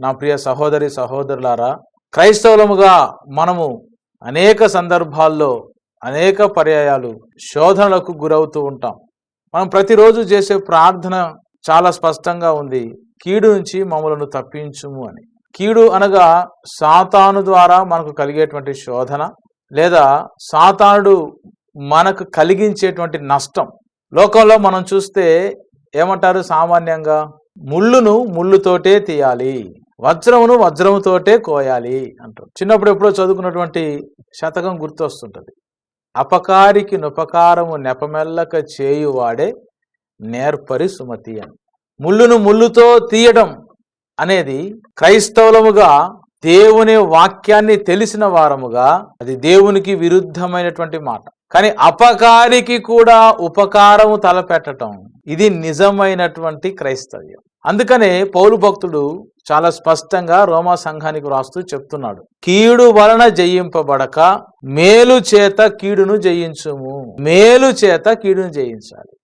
నా ప్రియ సహోదరి సహోదరులారా క్రైస్తవులముగా మనము అనేక సందర్భాల్లో అనేక పర్యాయాలు శోధనలకు గురవుతూ ఉంటాం. మనం ప్రతిరోజు చేసే ప్రార్థన చాలా స్పష్టంగా ఉంది. కీడు నుంచి మమ్మలను తప్పించుము అని. కీడు అనగా సాతాను ద్వారా మనకు కలిగేటువంటి శోధన లేదా సాతానుడు మనకు కలిగించేటువంటి నష్టం. లోకంలో మనం చూస్తే ఏమంటారు సామాన్యంగా? ముళ్ళును ముళ్ళుతోటే తీయాలి. వజ్రమును వజ్రముతోటే కోయాలి అంటారు. చిన్నప్పుడు ఎప్పుడో చదువుకున్నటువంటి శతకం గుర్తొస్తుంటుంది. అపకారికి నుపకారము నెపమెల్లక చేయువాడే నేర్పరి సుమతి అని. ముళ్ళును ముళ్ళుతో తీయడం అనేది క్రైస్తవులముగా దేవుని వాక్యాన్ని తెలిసిన వారముగా అది దేవునికి విరుద్ధమైనటువంటి మాట. కానీ అపకారికి కూడా ఉపకారము తలపెట్టడం ఇది నిజమైనటువంటి క్రైస్తవ్యం. అందుకనే పౌరు భక్తుడు చాలా స్పష్టంగా రోమా సంఘానికి వ్రాస్తూ చెప్తున్నాడు. కీడు వలన జయింపబడక మేలు చేత కీడును జయించుము. మేలు చేత కీడును జయించాలి.